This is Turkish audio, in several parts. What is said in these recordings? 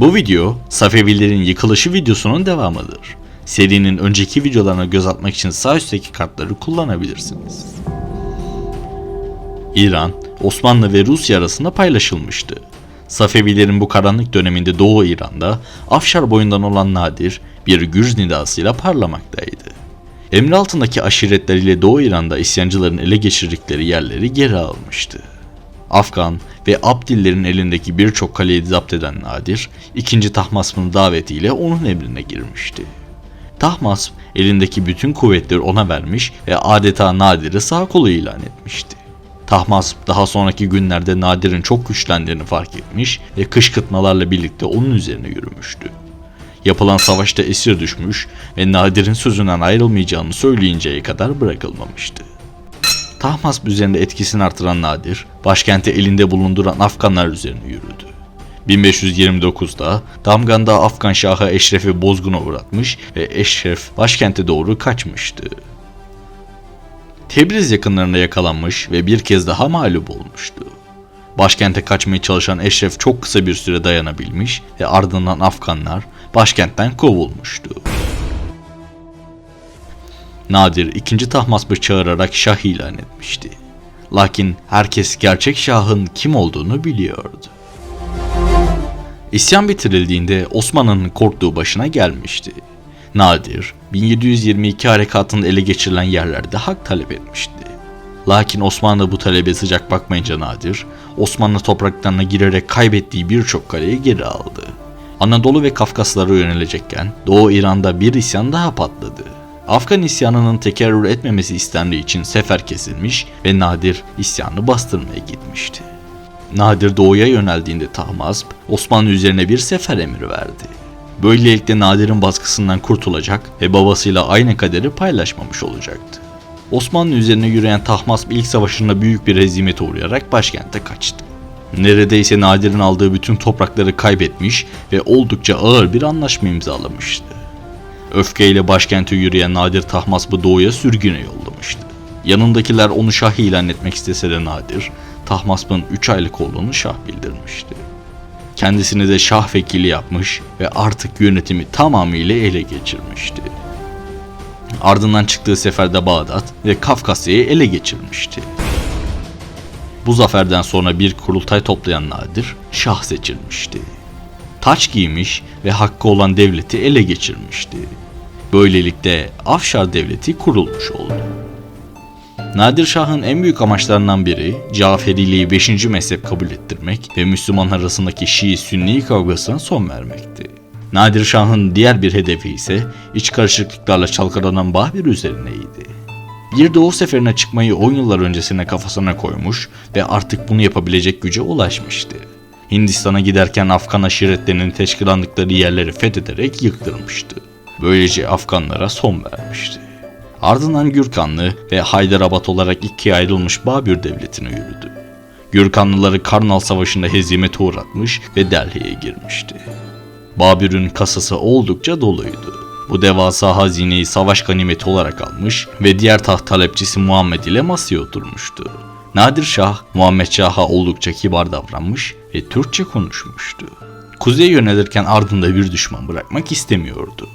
Bu video Safevilerin yıkılışı videosunun devamıdır. Serinin önceki videolarına göz atmak için sağ üstteki kartları kullanabilirsiniz. İran, Osmanlı ve Rusya arasında paylaşılmıştı. Safevilerin bu karanlık döneminde Doğu İran'da Afşar boyundan olan Nadir bir Gürz nidasıyla parlamaktaydı. Emri altındaki aşiretleriyle Doğu İran'da isyancıların ele geçirdikleri yerleri geri almıştı. Afgan ve Abdillerin elindeki birçok kaleyi zapt eden Nadir, 2. Tahmasp'ın davetiyle onun emrine girmişti. Tahmasp elindeki bütün kuvvetleri ona vermiş ve adeta Nadir'i sağ kolu ilan etmişti. Tahmasp daha sonraki günlerde Nadir'in çok güçlendiğini fark etmiş ve kışkırtmalarla birlikte onun üzerine yürümüştü. Yapılan savaşta esir düşmüş ve Nadir'in sözünden ayrılmayacağını söyleyinceye kadar bırakılmamıştı. Tahmasp üzerinde etkisini artıran Nadir, başkenti elinde bulunduran Afganlar üzerine yürüdü. 1529'da Damgan'da Afgan Şahı Eşref'i bozguna uğratmış ve Eşref başkente doğru kaçmıştı. Tebriz yakınlarında yakalanmış ve bir kez daha mağlup olmuştu. Başkente kaçmaya çalışan Eşref çok kısa bir süre dayanabilmiş ve ardından Afganlar başkentten kovulmuştu. Nadir ikinci Tahmasp'ı çağırarak şah ilan etmişti. Lakin herkes gerçek şahın kim olduğunu biliyordu. İsyan bitirildiğinde Osman'ın korktuğu başına gelmişti. Nadir, 1722 harekatında ele geçirilen yerlerde hak talep etmişti. Lakin Osmanlı bu talebe sıcak bakmayınca Nadir, Osmanlı topraklarına girerek kaybettiği birçok kaleyi geri aldı. Anadolu ve Kafkaslara yönelecekken Doğu İran'da bir isyan daha patladı. Afgan isyanının tekerrür etmemesi istendiği için sefer kesilmiş ve Nadir isyanı bastırmaya gitmişti. Nadir doğuya yöneldiğinde Tahmasp, Osmanlı üzerine bir sefer emri verdi. Böylelikle Nadir'in baskısından kurtulacak ve babasıyla aynı kaderi paylaşmamış olacaktı. Osmanlı üzerine yürüyen Tahmasp ilk savaşında büyük bir hezimete uğrayarak başkente kaçtı. Neredeyse Nadir'in aldığı bütün toprakları kaybetmiş ve oldukça ağır bir anlaşma imzalamıştı. Öfkeyle başkente yürüyen Nadir Tahmasp'ı doğuya sürgüne yollamıştı. Yanındakiler onu şah ilan etmek istese de Nadir, Tahmasp'ın 3 aylık olduğunu şah bildirmişti. Kendisini de şah vekili yapmış ve artık yönetimi tamamıyla ele geçirmişti. Ardından çıktığı seferde Bağdat ve Kafkasya'yı ele geçirmişti. Bu zaferden sonra bir kurultay toplayan Nadir şah seçilmişti. Taç giymiş ve hakkı olan devleti ele geçirmişti. Böylelikle Afşar devleti kurulmuş oldu. Nadir Şah'ın en büyük amaçlarından biri Caferiliği 5. mezhep kabul ettirmek ve Müslüman arasındaki Şii-Sünni kavgasına son vermekti. Nadir Şah'ın diğer bir hedefi ise iç karışıklıklarla çalkalanan Babür üzerineydi. Bir doğu seferine çıkmayı 10 yıllar öncesine kafasına koymuş ve artık bunu yapabilecek güce ulaşmıştı. Hindistan'a giderken Afgan aşiretlerinin teşkilandıkları yerleri fethederek yıktırmıştı. Böylece Afganlara son vermişti. Ardından Gürkanlı ve Haydarabad olarak ikiye ayrılmış Babür devletine yürüdü. Gürkanlıları Karnal Savaşı'nda hezimete uğratmış ve Delhi'ye girmişti. Babür'ün kasası oldukça doluydu. Bu devasa hazineyi savaş ganimeti olarak almış ve diğer taht talepçisi Muhammed ile masaya oturmuştu. Nadir Şah, Muhammed Şah'a oldukça kibar davranmış ve Türkçe konuşmuştu. Kuzeye yönelirken ardında bir düşman bırakmak istemiyordu.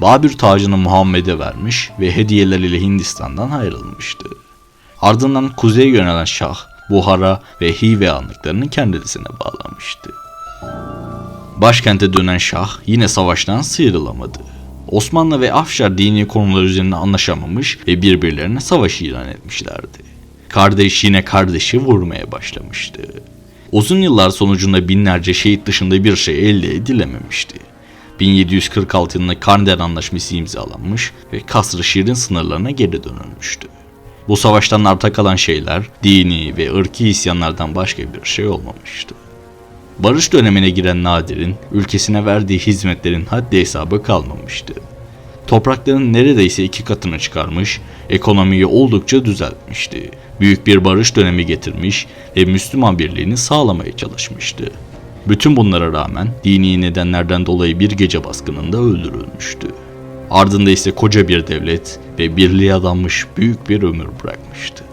Babür tacını Muhammed'e vermiş ve hediyeler ile Hindistan'dan ayrılmıştı. Ardından kuzeye yönelen Şah, Buhara ve Hive anlıklarını kendisine bağlamıştı. Başkente dönen Şah yine savaştan sıyrılamadı. Osmanlı ve Afşar dini konular üzerine anlaşamamış ve birbirlerine savaş ilan etmişlerdi. Kardeş yine kardeşi vurmaya başlamıştı. Uzun yıllar sonucunda binlerce şehit dışında bir şey elde edilememişti. 1746 yılında Kandel Anlaşması imzalanmış ve Kasr-ı Şir'in sınırlarına geri dönülmüştü. Bu savaştan arta kalan şeyler dini ve ırki isyanlardan başka bir şey olmamıştı. Barış dönemine giren Nadir'in ülkesine verdiği hizmetlerin haddi hesabı kalmamıştı. Toprakların neredeyse iki katını çıkarmış, ekonomiyi oldukça düzeltmişti. Büyük bir barış dönemi getirmiş ve Müslüman birliğini sağlamaya çalışmıştı. Bütün bunlara rağmen dini nedenlerden dolayı bir gece baskınında öldürülmüştü. Ardında ise koca bir devlet ve birliğe adanmış büyük bir ömür bırakmıştı.